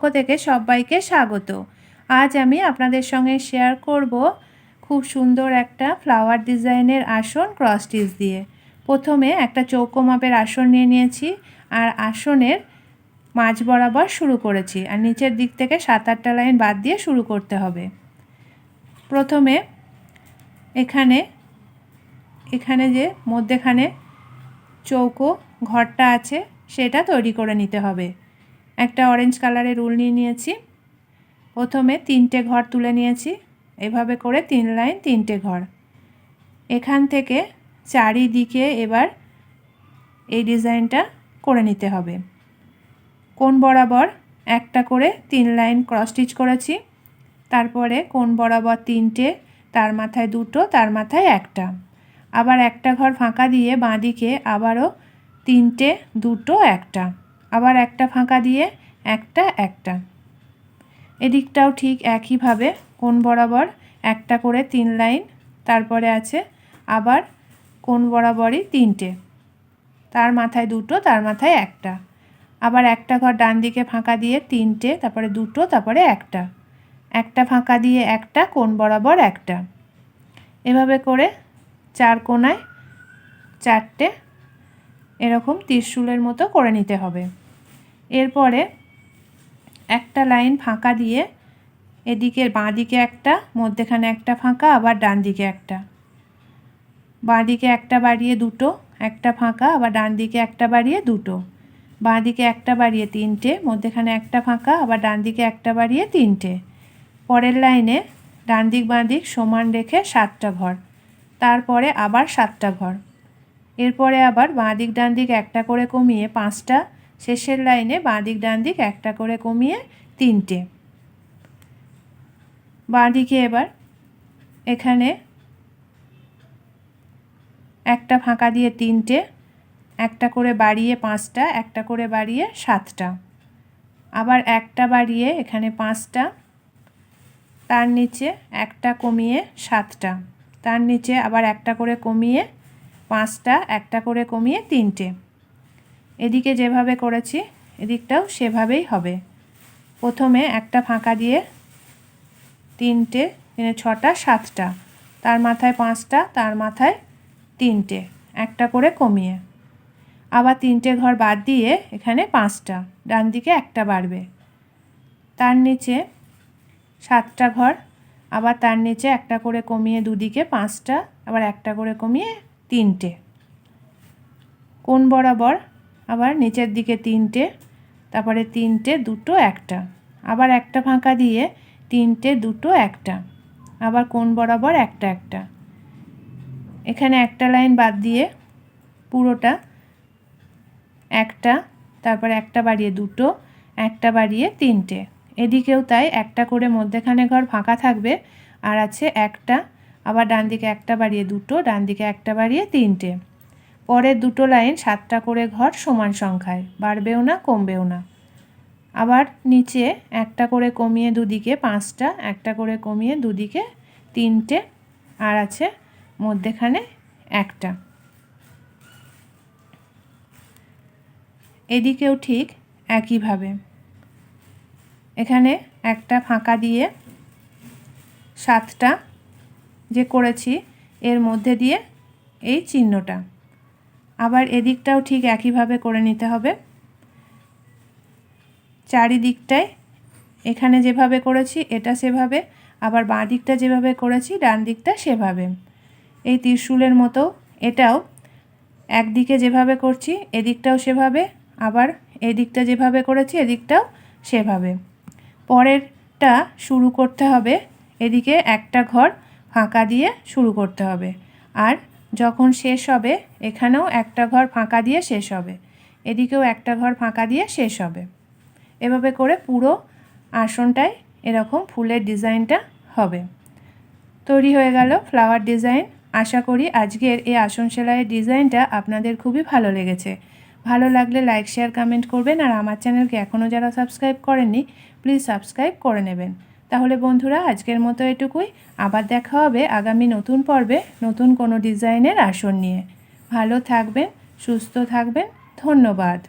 পক্ষ থেকে সবাইকে স্বাগত। আজ আমি আপনাদের সঙ্গে শেয়ার করব খুব সুন্দর একটা ফ্লাওয়ার ডিজাইনের আসন ক্রস স্টিচ দিয়ে। প্রথমে একটা চৌকো মাপের আসন নিয়ে নিয়েছি আর আসনের মাঝ বরাবর শুরু করেছি আর নিচের দিক থেকে সাত আটটা লাইন বাদ দিয়ে শুরু করতে হবে। প্রথমে এখানে এখানে যে মধ্যেখানে চৌকো ঘরটা আছে সেটা তৈরি করে নিতে হবে। একটা অরেঞ্জ কালারের রুল নিয়ে নিয়েছি। প্রথমে তিনটে ঘর তুলে নিয়েছি। এভাবে করে তিন লাইন তিনটে ঘর। এখান থেকে চারিদিকে এবার এই ডিজাইনটা করে নিতে হবে। কোন বরাবর একটা করে তিন লাইন ক্রস স্টিচ করেছি। তারপরে কোন বরাবর তিনটে, তার মাথায় দুটো, তার মাথায় একটা। আবার একটা ঘর ফাঁকা দিয়ে বাঁদিকে আবারও তিনটে, দুটো, একটা। আবার একটা ফাঁকা দিয়ে, একটা একটা। এদিকটাও ঠিক একইভাবে কোন বরাবর একটা করে তিন লাইন, তারপরে আছে আবার কোন বরাবরই তিনটে। তার মাথায় দুটো, তার মাথায় একটা। আবার একটা ঘর ডান দিকে ফাঁকা দিয়ে তিনটে, তারপরে দুটো, তারপরে একটা। একটা ফাঁকা দিয়ে একটা কোন বরাবর একটা। এভাবে করে চার কোনায় চারটে এরকম ত্রিশূলের মতো করে নিতে হবে। এরপরে একটা লাইন ফাঁকা দিয়ে এদিকে বাঁ দিকে একটা, মধ্যেখানে একটা ফাঁকা, আবার ডান দিকে একটা। বাঁ দিকে একটা বাড়িয়ে দুটো, একটা ফাঁকা, আবার ডান দিকে একটা বাড়িয়ে দুটো। বাঁ দিকে একটা বাড়িয়ে তিনটে, মধ্যেখানে একটা ফাঁকা, আবার ডান দিকে একটা বাড়িয়ে তিনটে। পরের লাইনে ডান দিক বাঁ দিক সমান রেখে সাতটা ঘর, তারপরে আবার সাতটা ঘর। এরপরে আবার বাঁ দিক ডান দিক একটা করে কমিয়ে পাঁচটা। শেষের লাইনে বাঁ দিক ডান দিক একটা করে কমিয়ে তিনটে। বাঁ দিকে এবার এখানে একটা ফাঁকা দিয়ে তিনটে, একটা করে বাড়িয়ে পাঁচটা, একটা করে বাড়িয়ে সাতটা। আবার একটা বাড়িয়ে এখানে পাঁচটা, তার নিচে একটা কমিয়ে সাতটা। তার নিচে আবার একটা করে কমিয়ে পাঁচটা, একটা করে কমিয়ে তিনটে। এদিকে যেভাবে করেছি, এদিকটাও সেভাবেই হবে। প্রথমে একটা ফাঁকা দিয়ে তিনটে তিনে ছটা, সাতটা। তার মাথায় পাঁচটা, তার মাথায় তিনটে, একটা করে কমিয়ে। আবার তিনটে ঘর বাদ দিয়ে এখানে পাঁচটা, ডান দিকে একটা বাড়বে। তার নিচে সাতটা ঘর, আবার তার নিচে একটা করে কমিয়ে দুদিকে পাঁচটা, আবার একটা করে কমিয়ে তিনটে। কোন বরাবর? আবার নিচের দিকে তিনটে, তারপরে তিনটে, দুটো, একটা। আবার একটা ফাঁকা দিয়ে তিনটে, দুটো, একটা। আবার কোন বরাবর? একটা একটা। এখানে একটা লাইন বাদ দিয়ে পুরোটা একটা, তারপরে একটা বাড়িয়ে দুটো, একটা বাড়িয়ে তিনটে। এদিকেও তাই একটা করে মধ্যেখানে ঘর ফাঁকা থাকবে, আর আছে একটা আবার ডান দিকে একটা বাড়িয়ে দুটো, ডান দিকে একটা বাড়িয়ে তিনটে। পরের দুটো লাইন সাতটা করে ঘর সমান সংখ্যায়, বাড়বেও না, কমবেও না। আবার নিচে একটা করে কমিয়ে দুদিকে পাঁচটা, একটা করে কমিয়ে দুদিকে তিনটে, আর আছে মধ্যেখানে একটা। এদিকেও ঠিক একইভাবে। এখানে একটা ফাঁকা দিয়ে সাতটা যে করেছি, এর মধ্যে দিয়ে এই চিহ্নটা। আবার এদিকটাও ঠিক একইভাবে করে নিতে হবে। চারিদিকটায় এখানে যেভাবে করেছি, এটা সেভাবে, আবার বাঁ দিকটা যেভাবে করেছি ডান দিকটা সেভাবে। এই ত্রিশূলের মতো এটাও একদিকে যেভাবে করছি, এদিকটাও সেভাবে, আবার এদিকটা যেভাবে করেছি, এদিকটাও সেভাবে। পরেরটা শুরু করতে হবে, এদিকে একটা ঘর ফাঁকা দিয়ে শুরু করতে হবে। আর যখন শেষ হবে, এখানেও একটা ঘর ফাঁকা দিয়ে শেষ হবে। এদিকেও একটা ঘর ফাঁকা দিয়ে শেষ হবে। এভাবে করে পুরো আসনটায় এরকম ফুলের ডিজাইনটা হবে। তৈরি হয়ে গেল ফ্লাওয়ার ডিজাইন। আশা করি আজকের এই আসন সেলাইয়ের ডিজাইনটা আপনাদের খুবই ভালো লেগেছে। ভালো লাগলে লাইক, শেয়ার, কমেন্ট করবেন। আর আমার চ্যানেলকে এখনও যারা সাবস্ক্রাইব করেননি, প্লিজ সাবস্ক্রাইব করে নেবেন। তাহলে বন্ধুরা, আজকের মতো এটুকুই। আবার দেখা হবে আগামী নতুন পর্বে নতুন কোনো ডিজাইনের আসন নিয়ে। ভালো থাকবেন, সুস্থ থাকবেন। ধন্যবাদ।